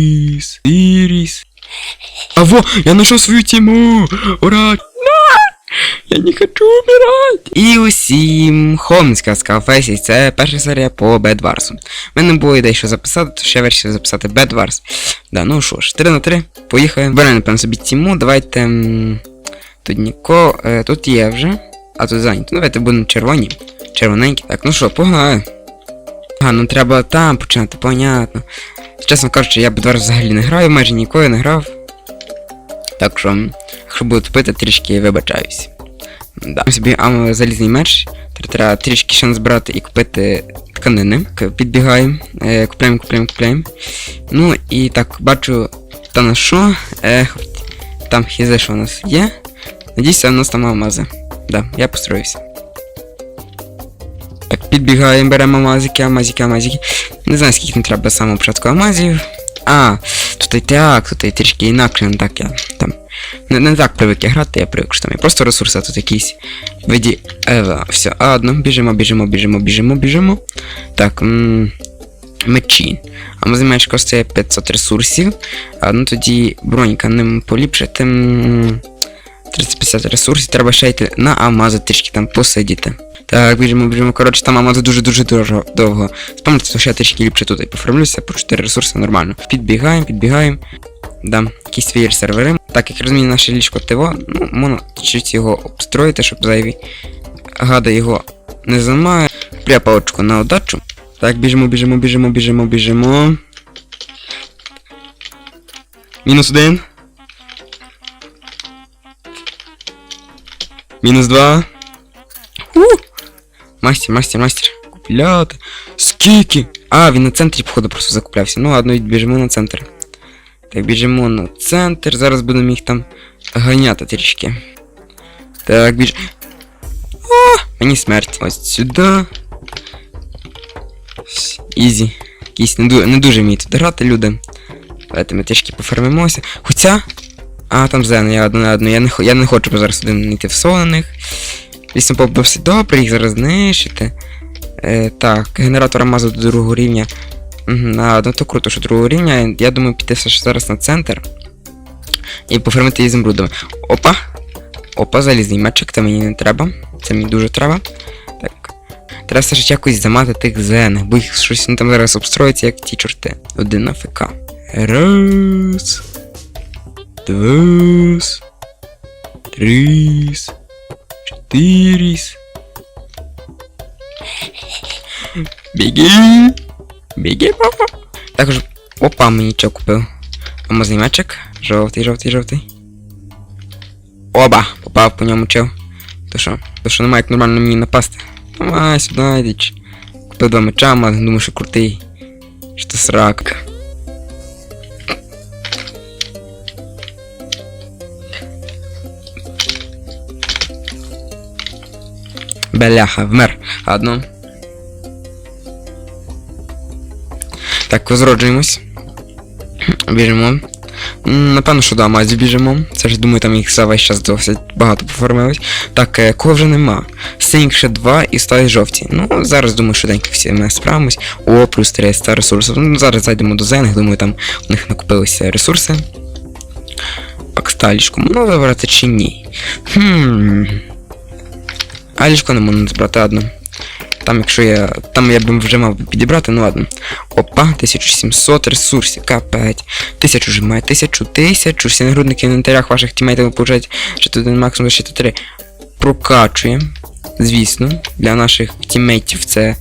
Ирис, Ирис. А во, я нашел свою тему! Ура! Я не хочу умирать! І усім Хомська з Кафесі, це перша серія по Бедварсу. У мене було ідея, що записати, то ще вирішив записати Бедварс. Да, ну що ж, 3 на 3, поїхали. Беремо, напевно, собі тіму, давайте. Тут ніко. Е, тут є вже. А тут зайнято. Ну, давайте будемо червоні. Червоненькі. Так, ну що, погнали. А, ну треба там починати, понятно. Чесно кажучи, я Бедварс взагалі не граю, майже ніколи не грав. Так що, якщо буду тупити, трішки вибачаюсь. Да. Собі а, залізний меч. Треба трішки ще назбирати і купити тканини. Підбігаємо, е, купляємо, купляємо, купляємо. Ну і так, бачу, та на що. Е, там хізе, що у нас є. Надіюся, у нас там алмази. Да, я построївся. Так, беремо алмазики, алмазики, алмазики. Не знаю, скільки не треба самого початку алмазів. А, тут і так, тут і трішки інакше, не так я там. Не, не так привик я грати, я привик, що там є просто ресурси, а тут якісь виді. Ева, все, одно, біжимо, біжимо, біжимо, біжимо, біжимо. Так, м мечі. А ми меч коштує 500 ресурсів. А ну тоді бронька ним поліпшити. 350 ресурсів, треба ще йти на Амазу трішки там посидіти. Так, біжимо, біжимо. Коротше, там Амазу дуже-дуже дуже довго. Спам'ятайте, що я трішки ліпше тут і пофармлюся, по 4 ресурси нормально. Підбігаємо, підбігаємо. Да, якісь свої сервери. Так, як розумію, наше ліжко ТВО, ну, можна чуть його обстроїти, щоб зайві гада його не зламає. Пряпалочку на удачу. Так, біжимо, біжимо, біжимо, біжимо, біжимо. Мінус один. Мінус два. У! Мастер, мастер, мастер. Купляти. Скільки? А, він на центрі, походу, просто закуплявся. Ну ладно, біжимо на центр. Так, біжимо на центр. Зараз будемо їх там ганяти трішки. Так, біж. О, мені смерть. Ось сюди. Ізі. Якісь не, ду- не дуже вміють тут грати люди. Давайте ми трішки пофармимося. Хоча. А, там зелено, я одну на одну. Я не, я не хочу зараз один йти в солоних. Вісім поп досить добре, їх зараз знищити. Е, так, генератор Амазу до другого рівня. Угу, а, ну то круто, що другого рівня. Я думаю, піти все ж зараз на центр. І пофармити її зімрудами. Опа! Опа, залізний мечик, це мені не треба. Це мені дуже треба. Так. Треба все ж якось замати тих зелених, бо їх щось там зараз обстроїться, як ті чорти. Один на ФК. Раз. Два. Три. Чотири. Біги. Біги, папа. Також. Опа, мені що купив. Алмазний мечик. Жовтий, жовтий, жовтий. Оба! Попав по ньому чел. То що? То що немає як нормально мені напасти. Давай сюди, йдіть. Купив два меча, мат, думаю, що крутий. Що срак. Беляха, вмер. Ладно. Так, возроджуємось. Біжимо. Напевно, що да, мазі біжимо. Це ж думаю, там їх за весь час досить багато поформилось. Так, е, кого вже нема. Синік ще два і стали жовті. Ну, зараз думаю, швиденько всі ми справимось. О, плюс 300 ресурсів. Ну, зараз зайдемо до зелених, думаю, там у них накопилися ресурси. Так, сталічку можна забрати чи ні? Хм. А ліжко не можна збрати одну. Там, якщо я. Там я б вже мав підібрати, ну ладно. Опа, 1700 ресурсів, капець. Тисячу вже має, тисячу, тисячу. Всі нагрудники в інвентарях ваших тімейтів ви получають ще тут один максимум ще тут три. Прокачуємо. Звісно, для наших тімейтів це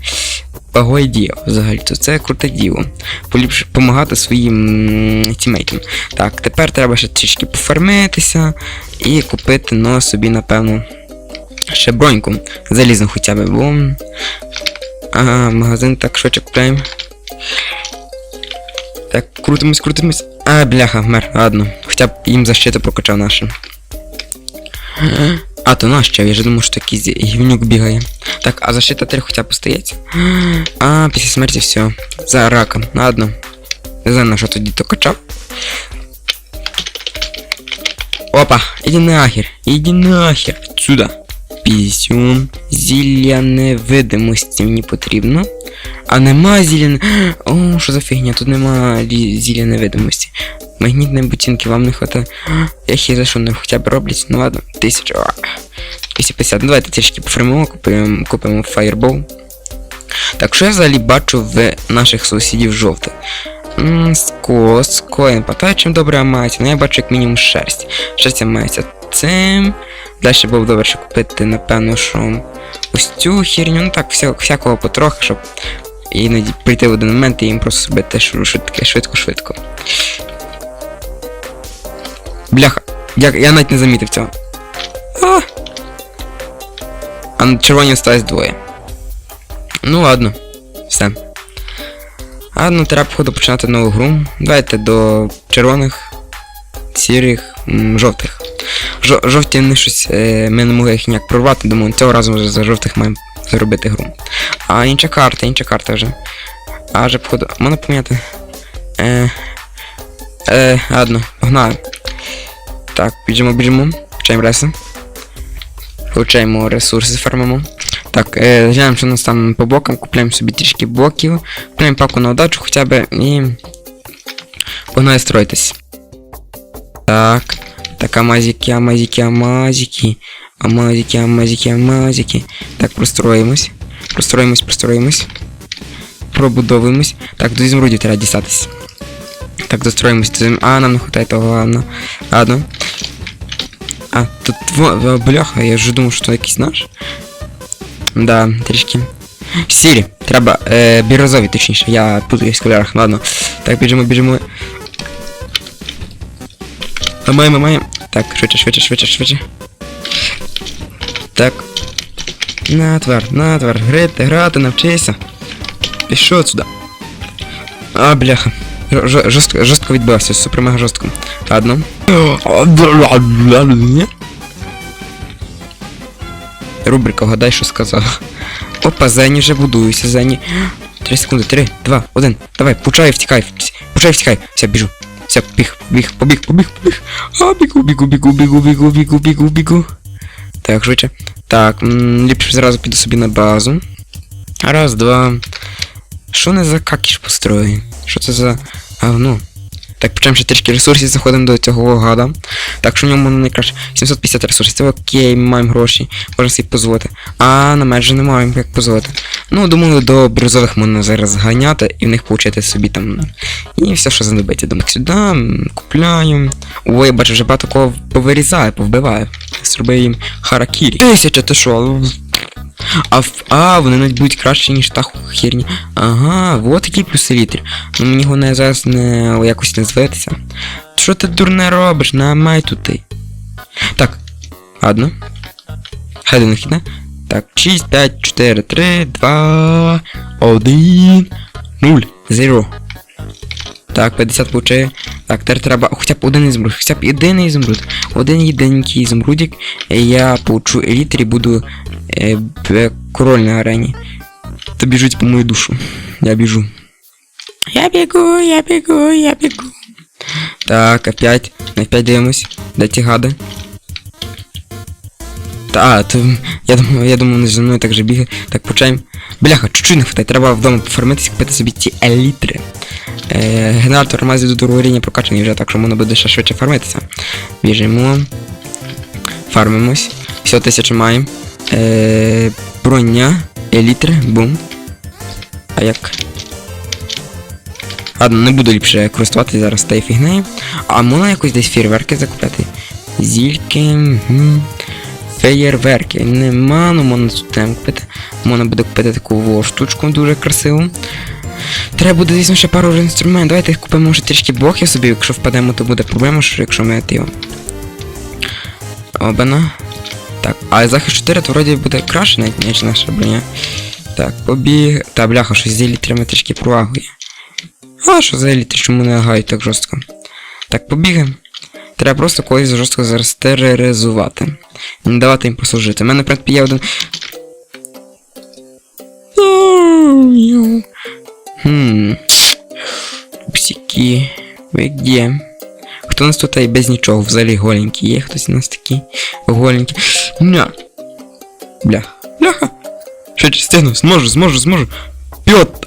багое діло взагалі. То це круте діло. Поліпше допомагати своїм тімейтам. Так, тепер треба ще трішки пофармитися і купити ну, собі, напевно. Ще броньку. Залізну хоча б, бо. Ага, магазин так швидше купляємо. Так, крутимось, крутимось. А, бляха, вмер, ладно. Хоча б їм защиту прокачав нашу. А, то наш чав, я ж думав, що якийсь гівнюк бігає. Так, а защита 3 хоча б стоять. А, після смерті все. За раком, ладно. Не знаю, на що тоді то качав. Опа, іди нахер, іди нахер. Сюда. Пісюн. Зілля невидимості мені потрібно. А нема зілля... О, що за фігня, тут нема зілля невидимості. Магнітної ботинки вам не хватає. Я хі за що не хоча б роблять. Ну ладно, тисячу. 250. Ну давайте трішки пофармимо, купимо, купимо фаєрбол. Так, що я взагалі бачу в наших сусідів жовтих? Ммм, ско, ско, я не пам'ятаю, чим добре мається, ну я бачу як мінімум шерсть. Шерсть мається цим. Далі було б добре ще купити, напевно, що ось цю херню, ну так, всякого потрохи, щоб іноді прийти в один момент і їм просто зробити швидко, швидко, швидко. Бляха, я, я навіть не замітив цього. А, а на червоні осталось двоє. Ну ладно, все. Ладно, треба походу починати нову гру. Давайте до червоних, сірих, жовтих. Жо- жовті не щось. Е, ми не могли їх ніяк прорвати, думаю, цього разу вже за жовтих маємо зробити гру. А інша карта, інша карта вже. А вже походу. Можна поміняти. Е, е, ладно, погнали. Так, біжимо, біжимо. Включаємо реси. Получаємо ресурси, фармимо. Так, е, глянемо, що у нас там по бокам, купляємо собі трішки блоків, купляємо паку на удачу хоча б і. Погнали строїтись. Так. Так, амазики, амазики, амазики. Амазики, амазики, амазики. Так, простроїмось. Простроїмось, простроїмось. Пробудовуємось. Так, до ізумрудів треба дістатись. Так, достроїмось до зем- А, нам не хватає того, ладно. Ладно. А, тут во, во, бляха, я вже думав, що це якийсь наш. Да, трішки. Сірі, треба, е, бірозові, точніше, я путаюсь в кольорах, ладно. Так, біжимо, біжимо. А маємо. Так, швидше, швидше, швидше, швидше. Так. На, твар, на, твар, грати, навчися. Пішов сюди. А, бляха. Жо- жо- Жорстко, жорстко відбивався, супер мега жорстко. Ладно. Рубрика Гадай, що сказав. Опа, Зені вже будуюся, Зені. Три секунди, три, два, один. Давай, пучай, втікай. Пучай, втікай. Все, біжу. Все, біг, біг, побіг, побіг, побіг. А, бігу, бігу, бігу, бігу, бігу, бігу, бігу, бігу. Так, швидше. Так, ліпше зразу піду собі на базу. Раз, два. Що не за какіш построї? Що це за говно? Так, почнемо ще трішки ресурсів, заходимо до цього гада. Так, що в ньому найкраще 750 ресурсів. Це окей, ми маємо гроші, можна собі дозволити. А на межі не маємо як дозволити. Ну, думаю, до бірюзових можна зараз ганяти і в них получити собі там. І все, що знадобиться. Думаю, сюди, м, купляю. Ой, я бачу, вже багато кого повирізаю, повбиваю. Зробив їм харакірі. Тисяча, ти що? А, а, вони навіть будуть краще, ніж та херні. Ага, вот які плюси літри. Ну мені головне зараз не якось не звитися. Що ти дурне робиш? Намай тут ти. Так. Ладно. Хай до них. Так, 6, 5, 4, 3, 2, 1, 0, 0. Так, 50 получає. Так, тепер треба хоча б один ізумруд, хоча б єдиний ізумруд. Один єдиненький ізумрудик. І я получу елітр буду е, король на арені. Та біжуть по мою душу. Я біжу. Я бігу, я бігу, я бігу. Так, опять. 5 дивимось. Де ті гади? Та, а, то я думаю, я думаю, вони за мною так же бігає. Так, почаємо. Бляха, чуть-чуть не хватає. Треба вдома пофармитись, купити собі ті елітри. Е, генератор алмазів до другого рівня вже, так що можна буде ще швидше фармитися. Біжимо. Фармимось. Все, тисячу маємо. Е, броня, елітри, бум. А як? Ладно, не буду ліпше користуватися зараз тією фігнею. А можна якось десь фейерверки закупляти? Зільки. Феєрверки. Нема, ну можна тут купити. Можна буде купити таку штучку дуже красиву. Треба буде, звісно, ще пару інструментів. Давайте їх купимо може трішки блоків собі, якщо впадемо, то буде проблема, що якщо ми його. Обана. Так, а захист 4 то вроді буде краще, навіть ніж наша броня. Так, побіг. Та бляха, щось з елітрами трішки провагує. А що за елітри, чому не гають так жорстко? Так, побігаємо. Треба просто когось жорстко зараз тероризувати. Не давати їм послужити. У мене, в принципі, є один. Хм. Псіки. Ви где? Хто у нас тут і без нічого, взагалі голенький? Є хтось у нас такий голенький. Ня. Бля. Бляха. Швидше стигну, зможу, зможу, зможу. Пьот!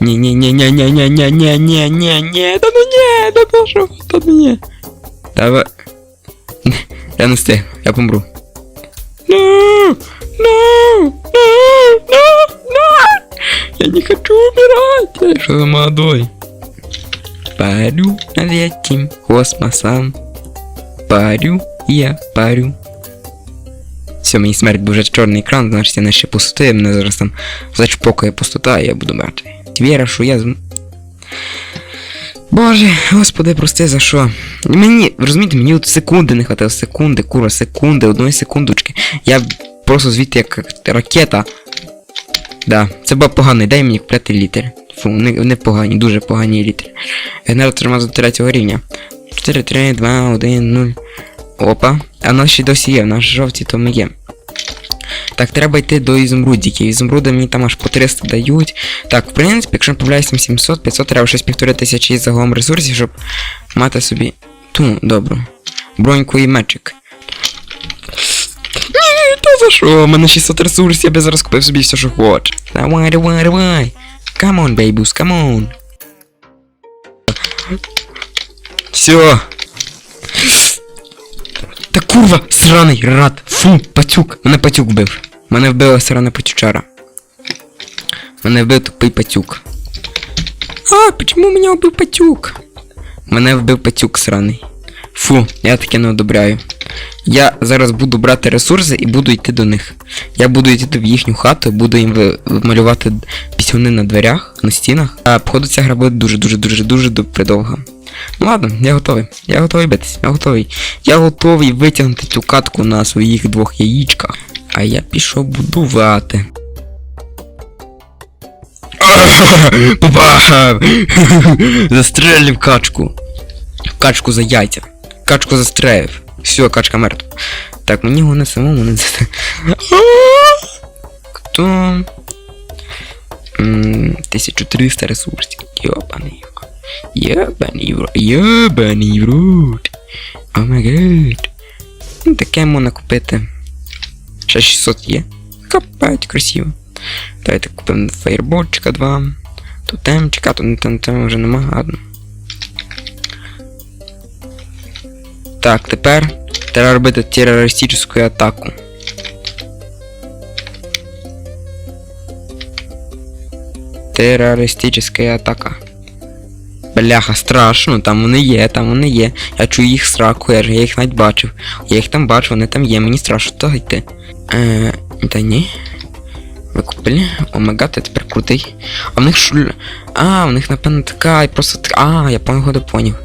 Ні, ні, ні, ні, ні, ні, ні, ні, ні, ні, ні, да ну ні, да ну що, да ну ні. Давай. Я не встиг, я помру. No, no, no, no, no. Я не хочу умирать. Я что за молодой? Парю над этим космосом. Парю, я парю. Все, мені смерть дуже чорний екран, значить я не ще пустоти, мене зараз там зачпокає пустота, і я буду мертвий. Віра, що я. Боже, господи, прости, за що? Мені, розумієте, мені от секунди не хватило, секунди, кура, секунди, одної секундочки. Я просто звідти як ракета. Да, це була погана ідея мені купляти літер. Фу, вони, вони погані, дуже погані літери. Генератор мазу третього рівня. 4, 3, 2, 1, 0. Опа. А нас ще досі є, в нас жовті то ми є. Так, треба йти до ізумрудиків. Ізумруди мені там аж по 300 дають. Так, в принципі, якщо не помиляюсь, 700, 500, треба щось півтори тисячі загалом ресурсів, щоб мати собі ту добру. Броньку і мечик. Та за що? У мене 600 ресурсів, я би зараз купив собі все, що хочу. Давай, давай, давай. Come on, babies, come on. Все. Та курва, сраний рад. Фу, пацюк. Мене пацюк вбив. Мене вбила срана пацючара. Мене вбив тупий пацюк. А, почему мене вбив пацюк? Мене вбив пацюк сраний. Фу, я таке не одобряю. Я зараз буду брати ресурси і буду йти до них. Я буду йти в їхню хату, буду їм малювати пісюни на дверях, на стінах. А походу ця гра буде дуже-дуже дуже придовга. Ну ладно, я готовий. Я готовий битись. Я готовий. Я готовий витягнути цю катку на своїх двох яєчках. А я пішов будувати. Попав! Застрелив качку. Качку за яйця. Качку застрелив. Все, качка мертва. Так, мені головне самому не. Хто? 1300 ресурсів. Йобаний. Йобаний в рот. Йобаний в рот. О май гад. Ну, таке можна купити. Ще 600 є. Капать, красиво. Давайте купимо фаєрбольчика 2. Тотемчика, тут там, там вже нема, ладно. Так, тепер треба робити терористичну атаку. Терористична атака. Бляха, страшно, там вони є, там вони є. Я чую їх сраку, я їх навіть бачив. Я їх там бачу, вони там є, мені страшно туди йти. Е, та ні. Ви купили? О май тепер крутий. А в них шуль. А, в них напевно така, і просто. А, я понял, поняв.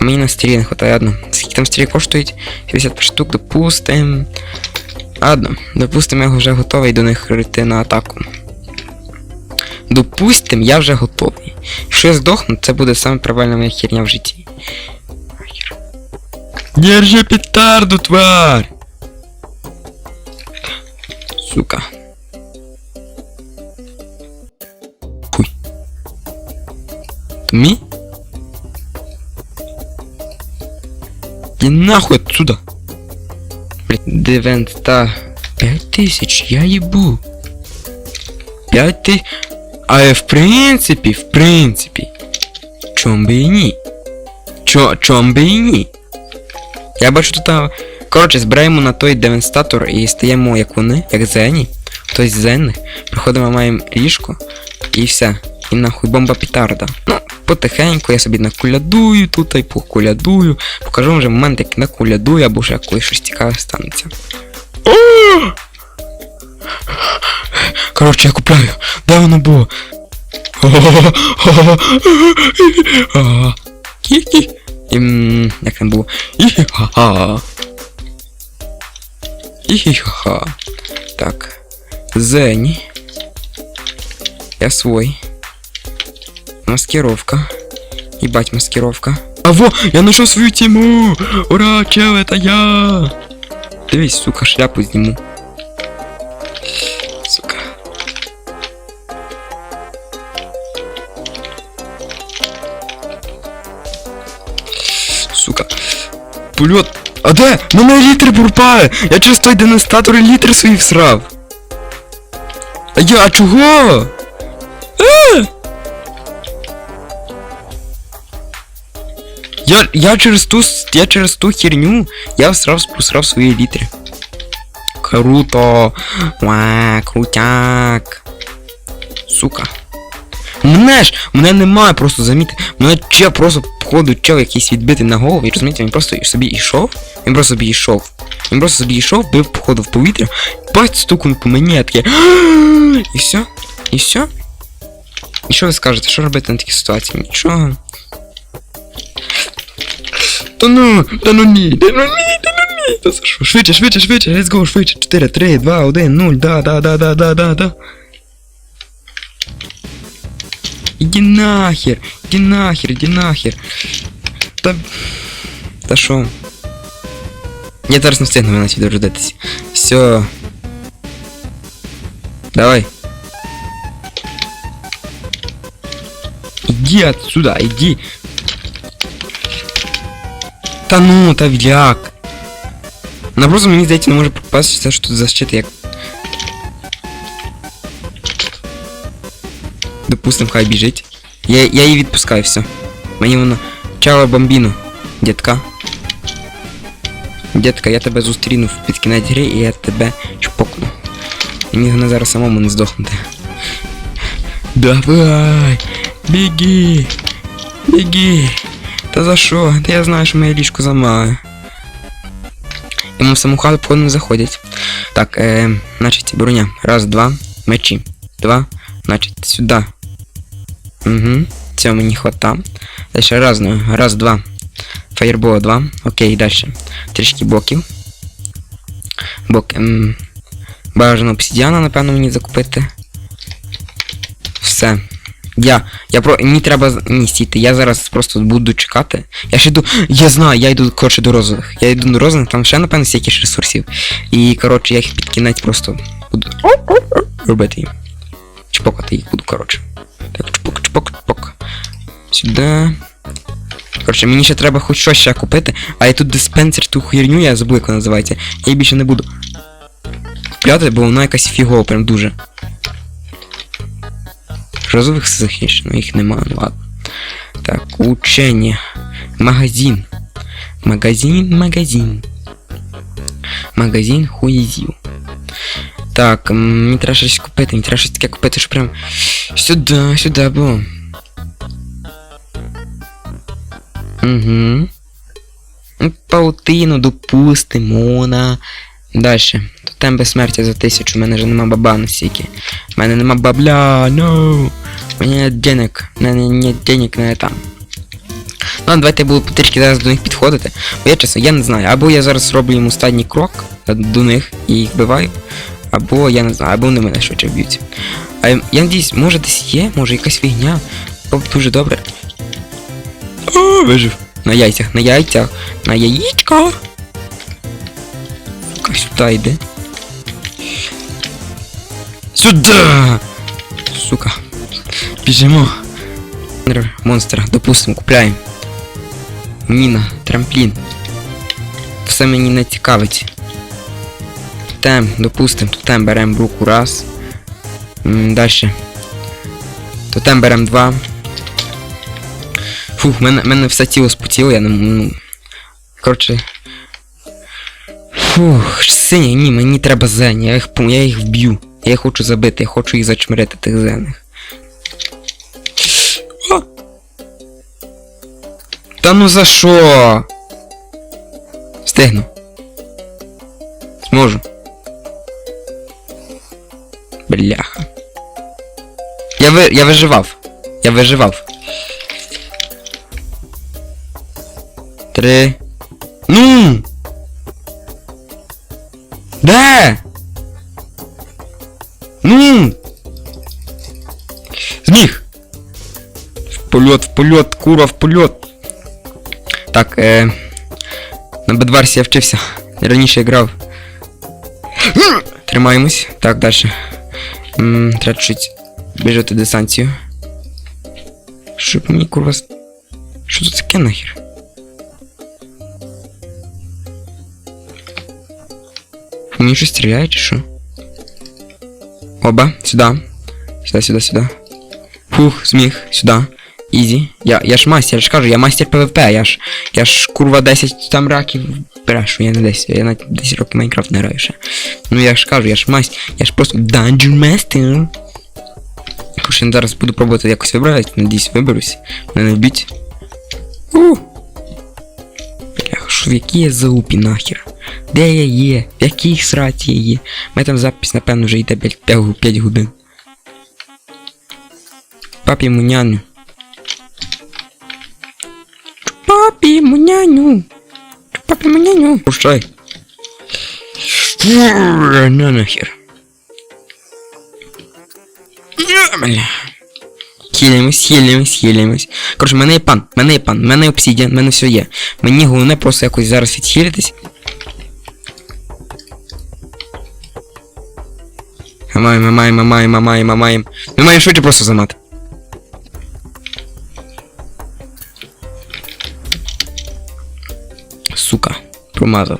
А мені на стрій не хватає, ладно. Там стрій коштують? 50 штук, допустим. Ладно, допустим, я вже готовий до них йти на атаку. Допустим, я вже готовий. Якщо я здохну, це буде саме правильна моя херня в житті. Держи петарду, тварь! Сука. Хуй. Ми? Иди нахуй отсюда. Блять, девента. Пять тысяч, я ебу. Пять тысяч. А в принципі, в принципі. Чом би і ні? Чо, чом би і ні? Я бачу тут. а, Коротше, збираємо на той девенстатор і стаємо як вони, як зені. Хтось з зенних. Приходимо, маємо ліжко і все. І нахуй бомба петарда. Ну, потихеньку я собі накулядую тут і покулядую. Покажу вже момент, як накулядую, або ще коли щось цікаве станеться. Коротше, я купляю. Де воно було? Ем, Як там було? Іхі-ха-ха. Іхі-ха-ха. Так. Зені. Я свой. Маскировка. Ебать, маскировка. А во, я нашел свою тему! Ура, чел, это я! Дивись, сука, шляпу зніму. Сука. Сука. Пульот. А де? Мене літр пропає! Я через той денестатор літр свій всрав. А я, а чого? Я, я через ту, я через ту херню, я всрав, просрав свої літри. Круто. Ва, крутяк. Сука. Мене ж, мене немає просто заміти. Мене че просто походу чел якийсь відбитий на голову, і розумієте, він просто собі йшов. Він просто собі йшов. Він просто собі йшов, бив походу в повітря, бать стукнув по мені, я таке. І все? І все? І що ви скажете, що робити на такій ситуації? Нічого. Та ну, та ну ні, та ну ні, та ну ні. Та за що? Швидше, швидше, швидше, let's go, швидше. 4, 3, 2, 1, 0, да, да, да, да, да, да, да. Іди нахер, іди нахер, іди нахер. Та... Та що? Я зараз не встигну на відео дождатись. Все. Давай. Иди отсюда, иди. Та ну, та як? Вона просто мені здається не може попастися, що тут защита як. Допустим, хай біжить. Я, я її відпускаю, все. Мені воно. Чао бомбіну, дітка. Дітка, я тебе зустріну під кінець гри і я тебе чпокну. Мені головне зараз самому не здохнути. Давай! Біги! Біги! Та за що? Я знаю, що моє ліжко замає. Йому в саму хату походу не заходять. Так, е, значить, броня. Раз, два, мечі. Два, значить, сюди. Угу. Цього мені хвата. Дальше раз, ну, раз, два. Фаєрбола 2. Окей, далі. Трішки боків. Бок. Ем, бажано обсидіана, напевно, мені закупити. Все. Я. Я про. Мені треба. Ні, стійте, я зараз просто буду чекати. Я ж йду. Я знаю, я йду, коротше, до розових. Я йду до розових, там ще, напевно, ж ресурсів. І, коротше, я їх під кінець просто буду робити їм. Чпокати їх буду, коротше. Так, чпок, чпок, чпок. Сюди. Коротше, мені ще треба хоч щось ще купити, а я тут диспенсер ту херню, я забув, як називається. Я її більше не буду купляти, бо вона якась фігова, прям дуже. Розових захищено, їх нема, ну ладно. Так, учення. Магазин. Магазин, магазин. Магазин хуєзів. Так, м, мені треба щось купити, мені треба щось таке купити, що прям сюди, сюди було. Угу. Паутину, допустимо, на. Дальше. Тотем безсмертя за тисячу, у мене вже нема баба на стільки. У мене нема бабля, ну. У мене нет денег. У мене нет денег на там. Ну, давайте я буду потрішки зараз до них підходити. Бо я чесно, я не знаю. Або я зараз роблю їм останній крок е, до них і їх вбиваю. Або я не знаю, або вони мене швидше вб'ють. А я надіюсь, може десь є, може якась фігня. Було дуже добре. О, вижив. На яйцях, на яйцях, на. Сука, сюди йди. Сюда! Сука. Біжимо. Монстра, допустим, купляємо. Міна, трамплін. Все мені не цікавить. Тотем, допустим, тотем беремо в руку раз. Далі. Тотем беремо два. Фух, мене, мене все тіло спотіло, я не ну. Коротше. Фух, синя, ні, мені треба зень, я їх, я їх вб'ю. Я хочу забити, я хочу їх зачмирити тих зених. А! Та ну за що? Встигну. Зможу. Бляха. Я ви, я виживав. Я виживав. Три. Ну! Де? В польот, в польот, кура, в польот. Так, е... На Бедварсі я вчився. Раніше грав. Тримаємось. Так, далі. М, Треба чуть біжати дистанцію. Щоб мені курва. с- Що це таке нахер? Мені щось стріляє чи що? Оба, сюди. Сюди, сюди, сюди. Фух, зміг, сюди. Ізі. Я, я ж мастер, я ж кажу, я мастер ПВП, я ж. Я ж курва 10 там раків. Брешу, я не 10, я навіть 10 років Майнкрафт не граю ще. Ну я ж кажу, я ж мастер, я ж просто Dungeon Master. Хоч я зараз буду пробувати якось вибрати, надіюсь виберусь. Мене не вбіть. У! В якій я залупі нахер? Де я є? В якій сраті я є? Мене там запись, напевно, вже йде 5, 5 годин. Папі муняню. Папі муняню. Папі муняню. Пущай. На нахер. Е, Бля. Хілимось, хілимось, хілимось. Коротше, в мене є пан, в мене є пан, в мене є обсідіан, в мене все є. Мені головне просто якось зараз відхилитись. Маємо, ми маємо, ми маємо. Ми маємо швидше просто замати. Промазав.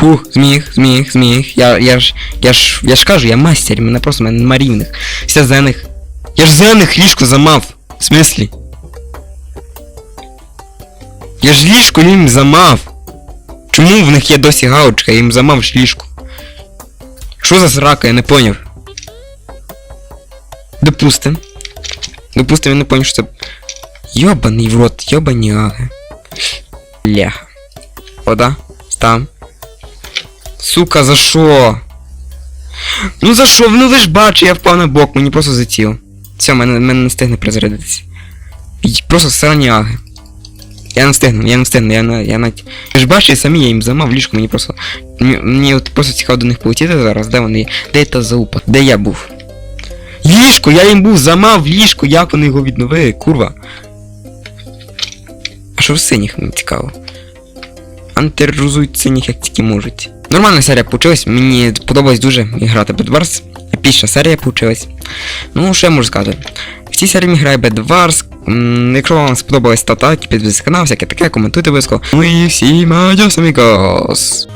Фух, зміг, зміг, зміг. Я, я ж, я ж, я ж кажу, я мастер, мене просто мене нема рівних. Все зених. Я ж зених ліжко замав. В смислі? Я ж ліжко їм замав. Чому в них є досі галочка, я їм замав ж ліжко? Що за срака, я не поняв. Допустим. Допустим, я не поняв, що це. Йобаний в рот, аги. Ляха. Вода. Там. Сука, за що? Ну за що? Ну ви ж бачите, я впав на бок, мені просто затіло. Все, мене, мене не встигне призарядитися. Просто срані аги. Я не встигну, я не встигну, я на. Я навіть. Ви ж бачите, самі я їм замав ліжко, мені просто. Мені от просто цікаво до них полетіти зараз, де вони є? Де та заупа? Де я був? Ліжко, я їм був замав ліжко, як вони його відновили, курва. А що в синіх мені цікаво? Антирозують синіх як тільки можуть. Нормальна серія получилась, мені подобалось дуже грати Bedwars. Епічна серія получилась. Ну, що я можу сказати? В цій серії грає. М, Якщо вам сподобалось, ставте лайки, підписуйтесь на канал, всяке таке, коментуйте обов'язково. Ну і всім адіос, амігос!